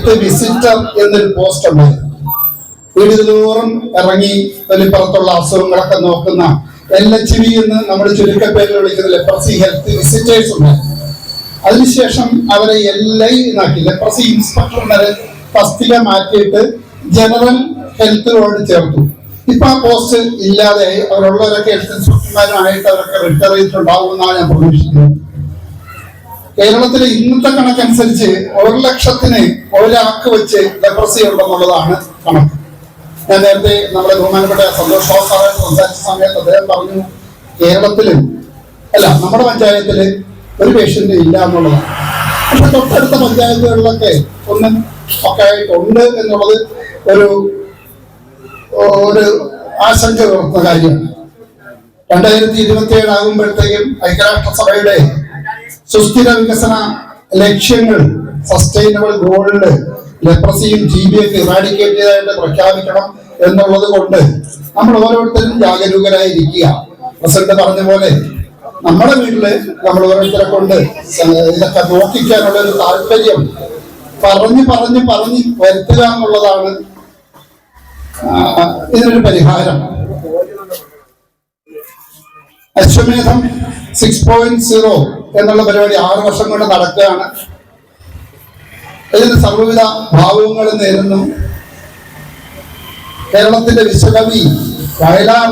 Health visitor എന്നൊരു post ഉണ്ടായിരുന്നു. വീട് ഇറങ്ങി വലിപ്പുറത്തുള്ള അസുഖങ്ങളൊക്കെ നോക്കുന്ന എൽ എച്ച് വി എന്ന് നമ്മൾ ചുരുക്കപ്പേരിൽ വിളിക്കുന്ന ലെപ്രസി ഹെൽത്ത് വിസിറ്റേഴ്സ് ഉണ്ടായിരുന്നു. അതിനുശേഷം അവരെ എൽ ഐ എന്നാക്കി ലെപ്രസി ഇൻസ്പെക്ടർമാരെ തസ്തിക മാറ്റിയിട്ട് ജനറൽ ഹെൽത്തിനോട് ചേർത്തു. ഇപ്പൊ ആ പോസ്റ്റ് ഇല്ലാതെ അവരുള്ളവരൊക്കെ ഹെൽത്ത് ഇൻസ്പെക്ടർമാരുമായിട്ട് അവരൊക്കെ റിട്ടയർ ചെയ്തിട്ടുണ്ടാവുമെന്നാണ് ഞാൻ പ്രതീക്ഷിക്കുന്നത്. കേരളത്തിലെ ഇന്നത്തെ കണക്കനുസരിച്ച് ഒരു ലക്ഷത്തിന് ഒരാൾക്ക് വെച്ച് ലെപ്രസി ഉണ്ടെന്നുള്ളതാണ് കണക്ക്. ഞാൻ നേരത്തെ നമ്മുടെ ബഹുമാനപ്പെട്ട സന്തോഷ് സാറായിട്ട് സാറെ സംസാരിച്ച സമയത്ത് അദ്ദേഹം പറഞ്ഞു കേരളത്തിൽ അല്ല നമ്മുടെ പഞ്ചായത്തിൽ ഒരു പേഷ്യന്റ് ഇല്ല എന്നുള്ളതാണ്. പക്ഷെ തൊട്ടടുത്ത പഞ്ചായത്തുകളിലൊക്കെ ഒന്ന് ഒക്കെ ആയിട്ടുണ്ട് എന്നുള്ളത് ഒരു ഒരു ആശങ്ക കാര്യമാണ്. രണ്ടായിരത്തി ഇരുപത്തി ഏഴ് ആകുമ്പോഴത്തേക്കും ഐക്യരാഷ്ട്രസഭയുടെ സുസ്ഥിര വികസന ലക്ഷ്യങ്ങൾ സസ്റ്റൈനബിൾ ഗോൾഡ് ലെപ്രസിയും ജി ബി ഒക്കെ ഇറാഡിക്കേറ്റ് പ്രഖ്യാപിക്കണം എന്നുള്ളത് കൊണ്ട് നമ്മൾ ഓരോരുത്തരും ജാഗരൂകരായിരിക്കുക. പ്രസിഡന്റ് പറഞ്ഞ പോലെ നമ്മുടെ വീട്ടിൽ നമ്മൾ ഓരോരുത്തരെ കൊണ്ട് ഇതൊക്കെ നോക്കിക്കാനുള്ള ഒരു താല്പര്യം പറഞ്ഞു പറഞ്ഞ് പറഞ്ഞ് വരുത്തുക എന്നുള്ളതാണ് ഇതിനൊരു പരിഹാരം. അശ്വമേധം സിക്സ് പോയിന്റ് സീറോ എന്നുള്ള പരിപാടി ആറു വർഷം കൊണ്ട് നടക്കുകയാണ്. ഇതിന് സർവവിധ ഭാവങ്ങളും നേരുന്നു. കേരളത്തിന്റെ വിശ്വകവി വയലാർ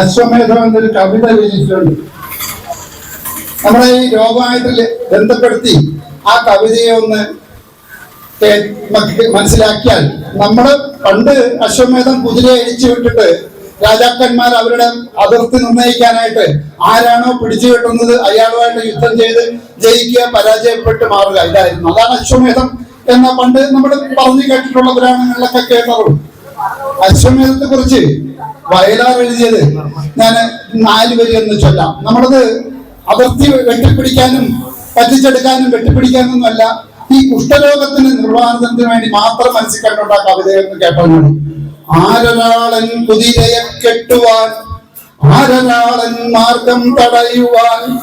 അശ്വമേധം എന്നൊരു കവിത രചിച്ചിട്ടുണ്ട് നമ്മളെ ഈ രോഗമായിട്ട് ബന്ധപ്പെടുത്തി ആ കവിതയെ ഒന്ന് മനസ്സിലാക്കിയാൽ നമ്മൾ പണ്ട് അശ്വമേധം കുതിരയെ അഴിച്ചു വിട്ടിട്ട് രാജാക്കന്മാർ അവരുടെ അതിർത്തി നിർണയിക്കാനായിട്ട് ആരാണോ പിടിച്ചു കെട്ടുന്നത് അയാളുമായിട്ട് യുദ്ധം ചെയ്ത് ജയിക്കുക പരാജയപ്പെട്ട് മാറുക. ഇതായിരുന്നു. അതാണ് അശ്വമേധം എന്ന പണ്ട് നമ്മൾ പറഞ്ഞു കേട്ടിട്ടുള്ള പുരാണങ്ങളിലൊക്കെ കേട്ടറും അശ്വമേധത്തെ കുറിച്ച് വയലാർ എഴുതിയത് ഞാൻ നാല് വരി എന്ന് ചൊല്ലാം. നമ്മളത് അതിർത്തി വെട്ടിപ്പിടിക്കാനും പറ്റിച്ചെടുക്കാനും വെട്ടിപ്പിടിക്കാനും അല്ല. ഈ കുഷ്ഠരോഗത്തിന് നിർവാഹനത്തിന് വേണ്ടി മാത്രം മനസ്സിൽ കണ്ടുള്ള കവിതയെന്ന് കേട്ടാൽ ആരൊരാളൻ കുതിരയെ കെട്ടുവാൻ ആരനാളൻ മാർഗം തടയുവാൻ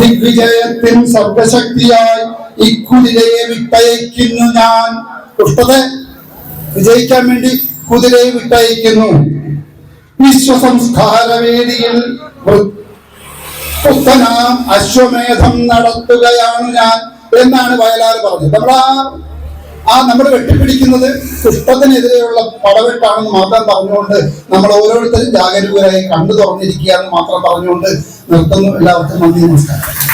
ദിഗ്വിജയത്തിൻ സർവശക്തിയായി ഈ കുതിരയെ വിട്ടയക്കുന്നു ഞാൻ. വിജയിക്കാൻ വേണ്ടി കുതിരയെ വിട്ടയക്കുന്നു. വിശ്വസംസ്കാര വേദിയിൽ വൃ- അശ്വമേധം നടത്തുകയാണ് ഞാൻ എന്നാണ് വയലാർ പറഞ്ഞത്. നമ്മളാ ആ നമ്മൾ വെട്ടിപ്പിടിക്കുന്നത് പുഷ്പത്തിനെതിരെയുള്ള പടവെട്ടാണെന്ന് മാത്രം പറഞ്ഞുകൊണ്ട് നമ്മൾ ഓരോരുത്തരും ജാഗരൂകരായി കണ്ടു തുറന്നിരിക്കുക എന്ന് മാത്രം പറഞ്ഞുകൊണ്ട് നിർത്തുന്നു. എല്ലാവർക്കും നന്ദി നമസ്കാരം.